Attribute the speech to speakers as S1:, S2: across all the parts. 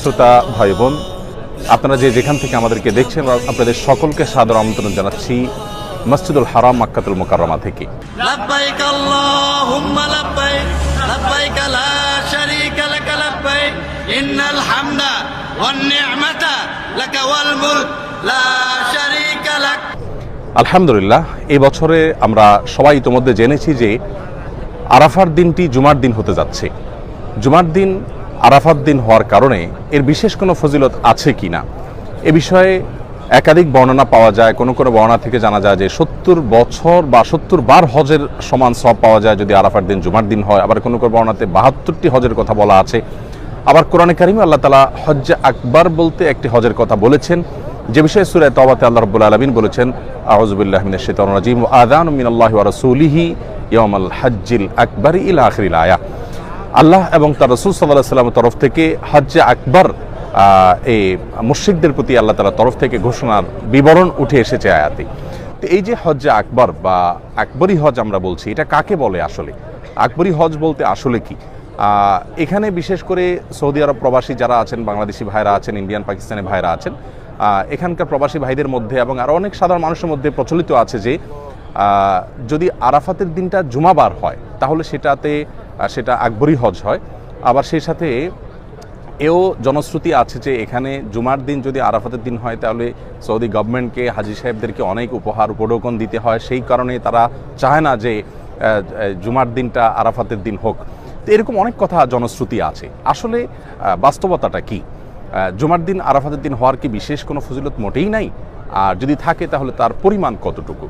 S1: শ্রোতা ভাই বোন আপনারা যে যেখান থেকে আমাদেরকে দেখছেন আপনাদের সকলকে সাদর আমন্ত্রণ জানাচ্ছি মসজিদুল হারাম মাক্কাতুল মোকাররমা থেকে। আলহামদুলিল্লাহ এই বছরে আমরা সবাই ইতোমধ্যে জেনেছি যে আরাফার দিনটি জুমার দিন হতে যাচ্ছে। জুমার দিন আরাফার দিন হওয়ার কারণে এর বিশেষ কোনো ফজিলত আছে কি না? এ বিষয়ে একাধিক বর্ণনা পাওয়া যায়। কোনো কোনো বর্ণনা থেকে জানা যায় যে সত্তর বছর বা সত্তর বার হজের সমান সব পাওয়া যায় যদি আরাফার দিন জুমার দিন হয়। আবার কোনো কোনো বর্ণনাতে বাহাত্তরটি হজের কথা বলা আছে। আবার কোরআনে কারিমে আল্লাহ তালা হজ্জে আকবার বলতে একটি হজের কথা বলেছেন। যে বিষয়ে সুরায় তওবাতে আল্লাহ রাব্বুল আলামিন বলেছেন রাজিম ওয়া আযানু মিনাল্লাহি রাসূলিহি ইয়াউমাল হাজ্জিল আকবার ইলা আখিরিল আয়া। আল্লাহ এবং তার রাসূল আলাইহি সাল্লামের তরফ থেকে হজ্জে আকবর এই মুশরিকদের প্রতি আল্লাহ তাআলা তরফ থেকে ঘোষণার বিবরণ উঠে এসেছে আয়াতে। তো এই যে হজ্জে আকবর বা আকবরী হজ আমরা বলছি, এটা কাকে বলে আসলে? আকবরী হজ বলতে আসলে কি? এখানে বিশেষ করে সৌদি আরব প্রবাসী যারা আছেন, বাংলাদেশি ভাইরা আছেন, ইন্ডিয়ান, পাকিস্তানি ভাইরা আছেন এখানকার প্রবাসী ভাইদের মধ্যে এবং আরও অনেক সাধারণ মানুষের মধ্যে প্রচলিত আছে যে যদি আরাফাতের দিনটা জুমাবার হয়, তাহলে সেটাতে সেটা আকবরী হজ হয়। আবার সেই সাথে এও জনশ্রুতি আছে যে এখানে জুমার দিন যদি আরাফাতের দিন হয়, তাহলে সৌদি গভর্নমেন্টকে, হাজি সাহেবদেরকে অনেক উপহার উপঢৌকন দিতে হয়। সেই কারণে তারা চায় না যে জুমার দিনটা আরাফাতের দিন হোক। তো এরকম অনেক কথা জনশ্রুতি আছে। আসলে বাস্তবতাটা কি? জুমার দিন, আরাফাতের দিন হওয়ার কি বিশেষ কোনো ফজিলত মোটেই নাই? আর যদি থাকে, তাহলে তার পরিমাণ কতটুকু?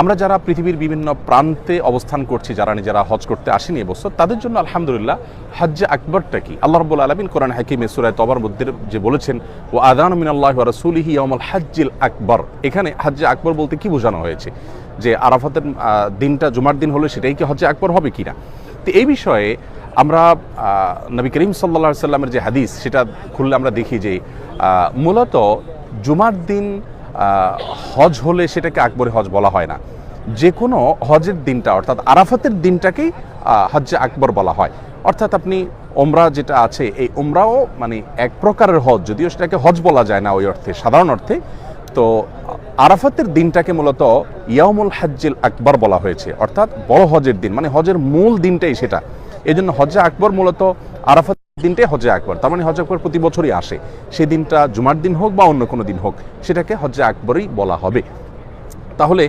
S1: আমরা যারা পৃথিবীর বিভিন্ন প্রান্তে অবস্থান করছি, যারা নিজেরা হজ করতে আসেনি এবছর তাদের জন্য আলহামদুলিল্লাহ হজ্জে আকবরটা কি? আল্লাহ রব্বুল আলমিন কোরআন হাকিমে সুরায় তবার মধ্যে যে বলেছেন ও আদান মিনাল্লাহ রসুলিহি ইয়ামুল হাজ্জিল আকবর। এখানে হজ্জে আকবর বলতে কি বোঝানো হয়েছে? যে আরাফাতের দিনটা জুমার দিন হলে সেটাই কি হজ্জে আকবর হবে কিনা? তো এই বিষয়ে আমরা নবী করিম সাল্লা সাল্লামের যে হাদিস, সেটা খুললে আমরা দেখি যে মূলত জুমার দিন হজ হলে সেটাকে আকবরে হজ বলা হয় না। যে কোনো হজের দিনটা, অর্থাৎ আরাফাতের দিনটাকেই হজ্জে আকবর বলা হয়। অর্থাৎ আপনি ওমরা যেটা আছে, এই ওমরাও মানে এক প্রকারের হজ, যদিও সেটাকে হজ বলা যায় না ওই অর্থে, সাধারণ অর্থে। তো আরাফাতের দিনটাকে মূলত ইয়ামুল হাজ্জিল আকবর বলা হয়েছে, অর্থাৎ বড় হজের দিন মানে হজের মূল দিনটাই সেটা। এই জন্য হজ্জে আকবর মূলত আরাফাত দিনটাই হজ্জে আকবর, তার মানে হজ্জে আকবর প্রতি বছরই আসে। সেই দিনটা জুমার দিন হোক বা অন্য কোনো দিন হোক, সেটাকে হজ্জে আকবরই বলা হবে। তাহলে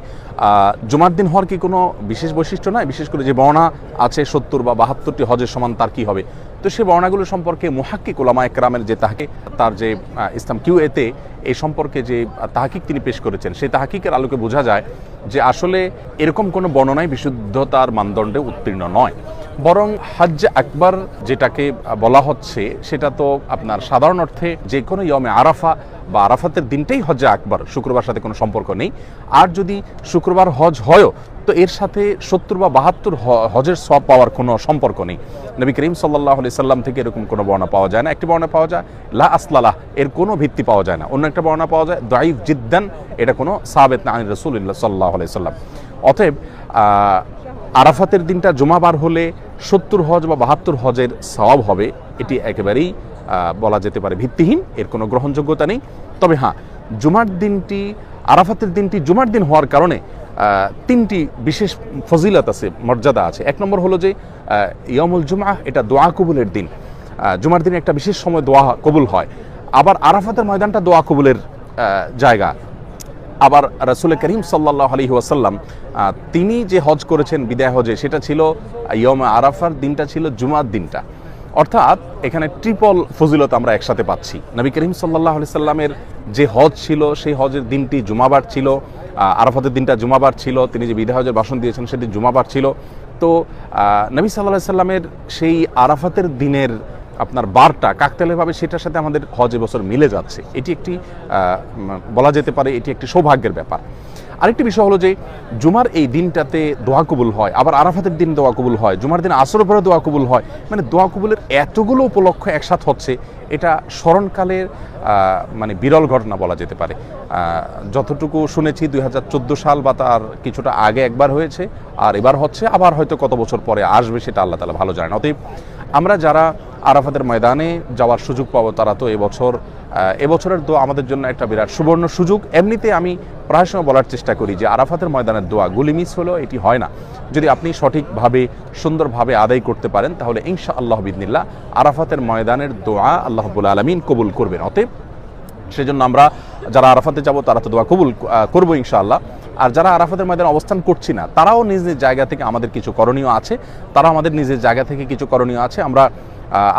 S1: জুমার দিন হওয়ার কি কোনো বিশেষ বৈশিষ্ট্য নয় বিশেষ করে যে বর্ণা আছে সত্তর বা বাহাত্তরটি হজের সমান তার কি হবে? তো সেই বর্ণাগুলো সম্পর্কে মুহাক্কিক ওলামা একরামের যে তাহাকে, তার যে ইসলাম কিউ এতে এই সম্পর্কে যে তাহাকিক তিনি পেশ করেছেন, সেই তাহাকিকের আলোকে বোঝা যায় যে আসলে এরকম কোনো বর্ণনায় বিশুদ্ধতার মানদণ্ডে উত্তীর্ণ নয়। বরং হজ্জ আকবর যেটাকে বলা হচ্ছে, সেটা তো আপনার সাধারণ অর্থে যে কোনো ইয়মে আরাফা বা আরাফাতের দিনটাই হজ্জে আকবর, শুক্রবার সাথে কোনো সম্পর্ক নেই। আর যদি শুক্রবার হজ হয়ও, তো এর সাথে সত্তর বা বাহাত্তর হজের সব পাওয়ার কোনো সম্পর্ক নেই। নবী করিম সাল্লাহ আলি সাল্লাম থেকে এরকম কোনো বর্ণনা পাওয়া যায় না। একটি বর্ণনা পাওয়া যায়, লা আসলালাহ, এর কোনো ভিত্তি পাওয়া যায় না। অন্য একটা বর্ণনা পাওয়া যায় দাইফ জিদ্দান, এটা কোনো সাবেত না, আনি রসুল্লাহ সাল্লাহ আলি সাল্লাম। অতএব আরাফাতের দিনটা জুমাবার হলে সত্তর হজ বা বাহাত্তর হজের সওয়াব হবে, এটি একেবারেই বলা যেতে পারে ভিত্তিহীন, এর কোনো গ্রহণযোগ্যতা নেই। তবে হ্যাঁ জুমার দিনটি, আরাফাতের দিনটি জুমার দিন হওয়ার কারণে তিনটি বিশেষ ফজিলত আছে, মর্যাদা আছে। এক নম্বর হলো যে ইয়মুল জুমা এটা দোয়া কবুলের দিন। জুমার দিনে একটা বিশেষ সময় দোয়া কবুল হয়। আবার আরাফাতের ময়দানটা দোয়া কবুলের জায়গা। আবার রাসুল করিম সাল্লাহ আলহি ওয়াসাল্লাম তিনি যে হজ করেছেন বিদায় হজে, সেটা ছিল ইয়ম আরাফার দিনটা ছিল জুমার দিনটা। অর্থাৎ এখানে ট্রিপল ফজিলত আমরা একসাথে পাচ্ছি। নবী করিম সাল্লাহ আলি সাল্লামের যে হজ ছিল, সেই হজের দিনটি জুমাবার ছিল আরাফাতের দিনটা জুমাবার ছিল, তিনি যে বিদায় হজের ভাষণ দিয়েছেন সেদিন জুমাবার ছিল। তো নবী সাল্লাহ সাল্লামের সেই আরাফাতের দিনের আপনার বারটা কাকতালীয়ভাবে সেটার সাথে আমাদের হজ এবছর মিলে যাচ্ছে। এটি একটি বলা যেতে পারে এটি একটি সৌভাগ্যের ব্যাপার। আরেকটি বিষয় হলো যে, জুমার এই দিনটাতে দোয়া কবুল হয়, আবার আরাফাতের দিন দোয়া কবুল হয়, জুমার দিন আসর পরে দোয়া কবুল হয়। মানে দোয়া কবুলের এতগুলো উপলক্ষ একসাথ হচ্ছে, এটা স্মরণকালের মানে বিরল ঘটনা বলা যেতে পারে। যতটুকু শুনেছি দুই হাজার চোদ্দ সাল বা তার কিছুটা আগে একবার হয়েছে, আর এবার হচ্ছে, আবার হয়তো কত বছর পরে আসবে সেটা আল্লাহ তালা ভালো জানেন। অতএব আমরা যারা আরাফাতের ময়দানে যাওয়ার সুযোগ পাবো তারা তো এবছর এবছরের দোয়া আমাদের জন্য একটা বিরাট সুবর্ণ সুযোগ। এমনিতে আমি প্রায় সময় বলার চেষ্টা করি যে আরাফাতের ময়দানের দোয়া গুলি মিস হলেও এটি হয় না। যদি আপনি সঠিকভাবে, সুন্দরভাবে আদায় করতে পারেন, তাহলে ইনশা আল্লাহ বিদিনিল্লা আরাফাতের ময়দানের দোয়া আল্লাহবুল আলমিন কবুল করবেন। অতএব সেজন্য আমরা যারা আরাফাতে যাব, তারা তো দোয়া কবুল করব ইনশাআল্লাহ। আর যারা আরাফাতের ময়দানে অবস্থান করছি না, তারাও নিজ নিজ জায়গা থেকে আমাদের কিছু করণীয় আছে। তারা আমাদের নিজের জায়গা থেকে কিছু করণীয় আছে। আমরা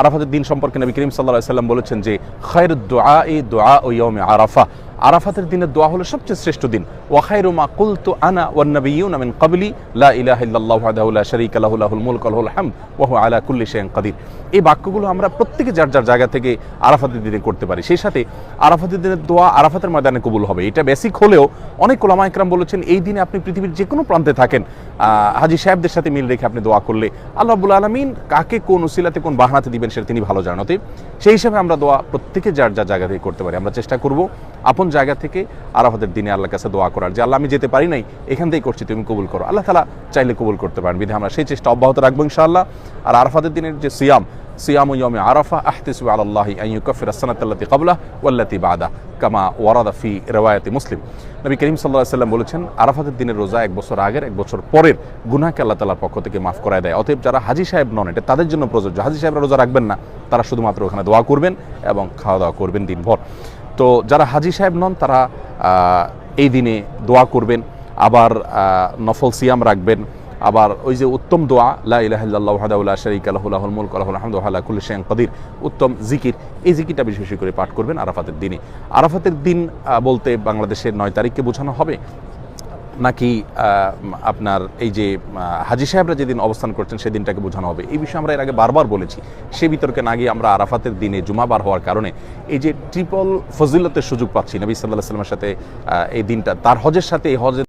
S1: আরাফাতের দিন সম্পর্কে নবী করিম সাল্লাহ সাল্লাম বলেছেন যে খৈর দোয়া দোয়া ও ইয়মে আরাফা আরাফাতের দিনের দোয়া হলো সবচেয়ে শ্রেষ্ঠ দিন। ওয়াখাইরু মা কুলতু আনা মিন ক্বাবলি, লা ইল্লাল্লাহু মুলকু হুয়া আলা কুল্লি কাদির এই বাক্যগুলো আমরা প্রত্যেকে যার যার জায়গা থেকে আরাফাতের দিনে করতে পারি। সেই সাথে আরাফাতের দিনের দোয়া আরাফাতের ময়দানে কবুল হবে। এটা বেসিক হলেও অনেক ওলামা ইকরাম বলেছেন, এই দিনে আপনি পৃথিবীর যে কোনো প্রান্তে থাকেন হাজি সাহেবদের সাথে মিল রেখে আপনি দোয়া করলে আল্লাহ রাব্বুল আলমিন কাকে কোন উসিলাতে কোন বাহানাতে দিবেন সেটা তিনি ভালো অতএব সেই হিসাবে আমরা দোয়া প্রত্যেকে যার যার জায়গা থেকে করতে পারি, আমরা চেষ্টা করব। আপন জায়গা থেকে আরাফাতের দিনে আল্লাহর কাছে দোয়া করার যে, আল্লাহ, আমি যেতে পারি নাই, এখান থেকেই করছি, তুমি কবুল করো। আল্লাহ তালা চাইলে কবুল করতে পারেন বিধে আমরা সেই চেষ্টা অব্যাহত রাখব ইনশাআল্লাহ। আর আরাফাতের দিনের যে সিয়াম সিয়াম ইয়মে আরাফা, আহতিসু আলাল্লাহি আন ইউকাফির আসসানাতাল্লাতি ক্বাবলা ওয়াল্লাতি বাদা কামা ওয়ারাদা ফি রিওয়ায়াতি মুসলিম। নবী করিম আলাইহি সাল্লাম বলেছেন, আরাফাতের দিনের রোজা এক বছর আগের, এক বছর পরের গুনাহকে আল্লাহ তাআলার পক্ষ থেকে মাফ করায় দেয়। অতএব যারা হাজি সাহেব নন, এটা তাদের জন্য প্রযোজ্য। হাজি সাহেবরা রোজা রাখবেন না, তারা শুধুমাত্র ওখানে দোয়া করবেন এবং খাওয়া দাওয়া করবেন দিনভর। তো যারা হাজি সাহেব নন, তারা এই দিনে দোয়া করবেন, আবার নফল সিয়াম রাখবেন, আবার ওই যে উত্তম দোয়া, লা শারীকা লাহু, লাহুল মুলকু ওয়া লাহুল হামদু ওয়া আলা কুল্লি শাইইন কাদির। উত্তম জিকির, এই জিকিরটা বিশেষ বেশি করে পাঠ করবেন আরাফাতের দিনে। আরাফাতের দিন বলতে বাংলাদেশের নয় তারিখকে বোঝানো হবে। নাকি আপনার এই যে হাজি সাহেবরা যেদিন অবস্থান করছেন সেদিনটাকে বোঝানো হবে। এই বিষয়ে আমরা এর আগে বারবার বলেছি। সে বিতর্কে না গিয়ে আমরা আরাফাতের দিনে জুমাবার হওয়ার কারণে এই যে ট্রিপল ফজিলতের সুযোগ পাচ্ছি, নবী সাল্লাহ সাল্লামের সাথে এই দিনটা, তার হজের সাথে এই হজের